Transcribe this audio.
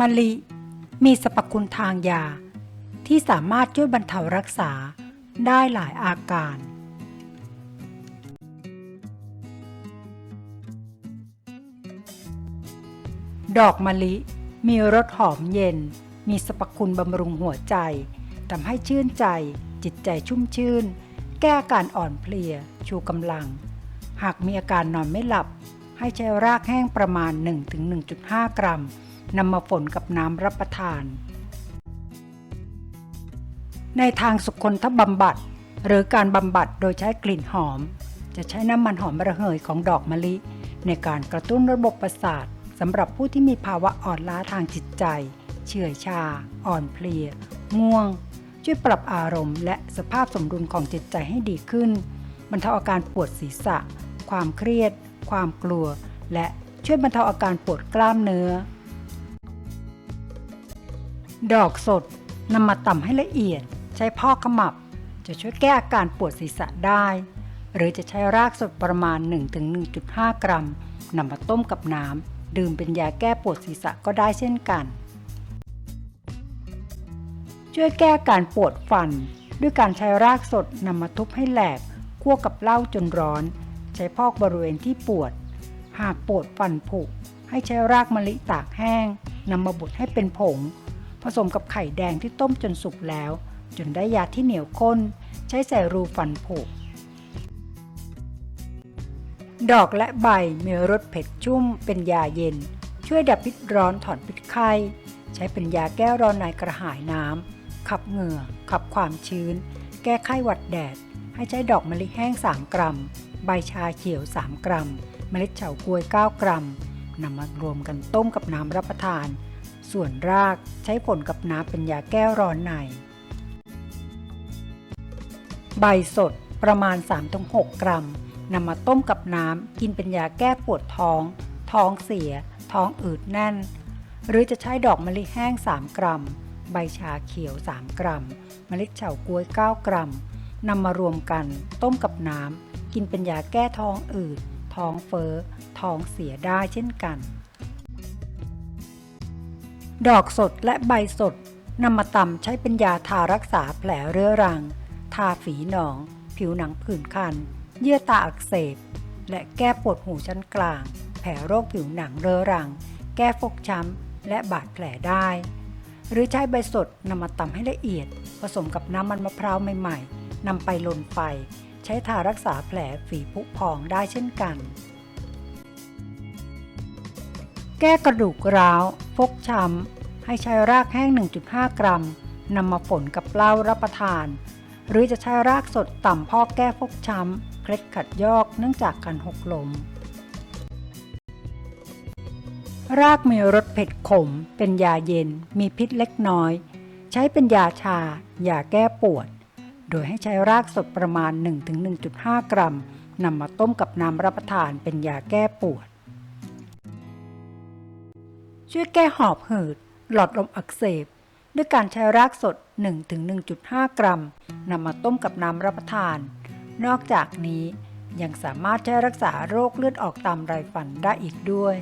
มะลิ มีสรรพคุณทางยา ที่สามารถช่วยบรรเทารักษาได้หลายอาการ ดอกมะลิ มีรสหอมเย็น มีสรรพคุณบำรุงหัวใจทำให้ชื่นใจ จิตใจชุ่มชื่น แก้การอ่อนเพลีย ชูกำลัง หากมีอาการนอนไม่หลับ ให้ใช้รากแห้งประมาณ 1-1.5 กรัม นำมาฝนกับน้ำรับประทาน ในทางสุคนทบำบัด หรือการบำบัดโดยใช้กลิ่นหอม จะใช้น้ำมันหอมระเหยของดอกมะลิ ในการกระตุ้นระบบประสาทสำหรับผู้ที่มีภาวะอ่อนล้าทางจิตใจ เฉื่อยชา อ่อนเพลีย ง่วง ช่วยปรับอารมณ์ และสภาพสมดุลของจิตใจให้ดีขึ้นบรรเทาอาการปวดศีรษะ ความเครียด ความกลัว และช่วยบรรเทาอาการปวดกล้ามเนื้อ ดอกสดนำมาตำให้ละเอียด ใช้พอกขมับ จะช่วยแก้อาการปวดศีรษะได้ หรือจะใช้รากสดประมาณ 1-1.5 กรัมนำมาต้มกับน้ำดื่มเป็นยาแก้ปวดศีรษะก็ได้เช่นกัน ช่วยแก้อาการปวดฟัน ด้วยการใช้รากสดนำมาทุบให้แหลกคั่วกับเหล้าจนร้อน ใช้พอกบริเวณที่ปวด หากปวดฟันผุให้ใช้รากมะลิตากแห้งนำมาบดให้เป็นผง ผสมกับไข่แดงที่ต้มจนสุกแล้ว จนได้ยาที่เหนียวข้น ใช้ใส่รูฟันผุดอกและใบมีรสเผ็ดชุ่มเป็นยาเย็น ช่วยดับพิษร้อนถอนพิษไข้ ใช้เป็นยาแก้ร้อนในกระหายน้ำขับเหงื่อ ขับความชื้น แก้ไข้หวัดแดด ให้ใช้ดอกมะลิแห้ง 3 กรัม ใบชาเขียว 3 กรัม เมล็ดเฉาก๊วย 9 กรัมนำมารวมกันต้มกับน้ำรับประทาน ส่วนรากใช้ผลกับน้ำเป็นยาแก้ร้อนใน ใบสดประมาณ 3-6 กรัมนำมาต้มกับน้ำกินเป็นยาแก้ปวดท้อง ท้องเสีย ท้องอืดแน่น หรือจะใช้ดอกมะลิแห้ง 3 กรัม ใบชาเขียว 3 กรัมเมล็ดเฉาก๊วย 9 กรัมนำมารวมกันต้มกับน้ำกินเป็นยาแก้ท้องอืด ท้องเฟ้อ ท้องเสียได้เช่นกัน ดอกสดและใบสดนำมาตำใช้เป็นยาทารักษาแผลเรื้อรัง ทาฝีหนอง ผิวหนังผื่นคัน เยื่อตาอักเสบ และแก้ปวดหูชั้นกลาง แผลโรคผิวหนังเรื้อรัง แก้ฟกช้ำ และบาดแผลได้ หรือใช้ใบสดนำมาตำให้ละเอียด ผสมกับน้ำมันมะพร้าวใหม่ๆนำไปลนไฟ ใช้ทารักษาแผลฝีผุพองได้เช่นกัน แก้กระดูกร้าวฟกช้ำ ให้ใช้รากแห้ง 1.5 กรัมนำมาฝนกับเหล้ารับประทาน หรือจะใช้รากสดต่ำพอกแก้ฟกช้ำ เคล็ดขัดยอกเนื่องจากการหกลม รากมีรสเผ็ดขม เป็นยาเย็น มีพิษเล็กน้อย ใช้เป็นยาชา ยาแก้ปวด โดยให้ใช้รากสดประมาณ 1-1.5 กรัมนำมาต้มกับน้ำรับประทานเป็นยาแก้ปวด ช่วยแก้หอบหืด หลอดลมอักเสบ ด้วยการใช้รากสด 1-1.5 กรัมนำมาต้มกับน้ำรับประทาน นอกจากนี้ยังสามารถใช้รักษาโรคเลือดออกตามไรฟันได้อีกด้วย